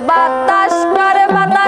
বাতাস করে বাতাস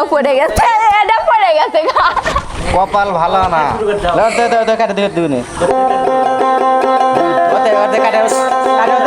এটাও পড়ে গেছে এটা পড়ে গেছে কপাল ভালো না কাটে দিয়ে দুনে কাটে